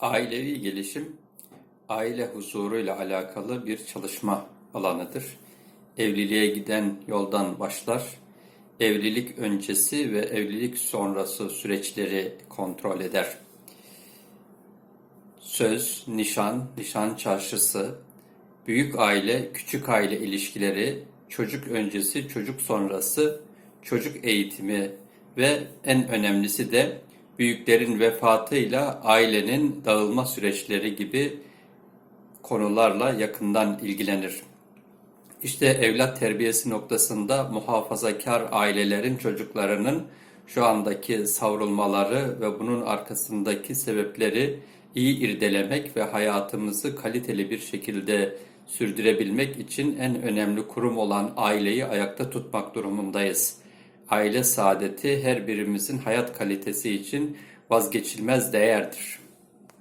Ailevi gelişim, aile huzuruyla alakalı bir çalışma alanıdır. Evliliğe giden yoldan başlar, evlilik öncesi ve evlilik sonrası süreçleri kontrol eder. Söz, nişan, nişan çarşısı, büyük aile, küçük aile ilişkileri, çocuk öncesi, çocuk sonrası, çocuk eğitimi ve en önemlisi de büyüklerin vefatıyla ailenin dağılma süreçleri gibi konularla yakından ilgilenir. İşte evlat terbiyesi noktasında muhafazakar ailelerin çocuklarının şu andaki savrulmaları ve bunun arkasındaki sebepleri iyi irdelemek ve hayatımızı kaliteli bir şekilde sürdürebilmek için en önemli kurum olan aileyi ayakta tutmak durumundayız. Aile saadeti her birimizin hayat kalitesi için vazgeçilmez değerdir.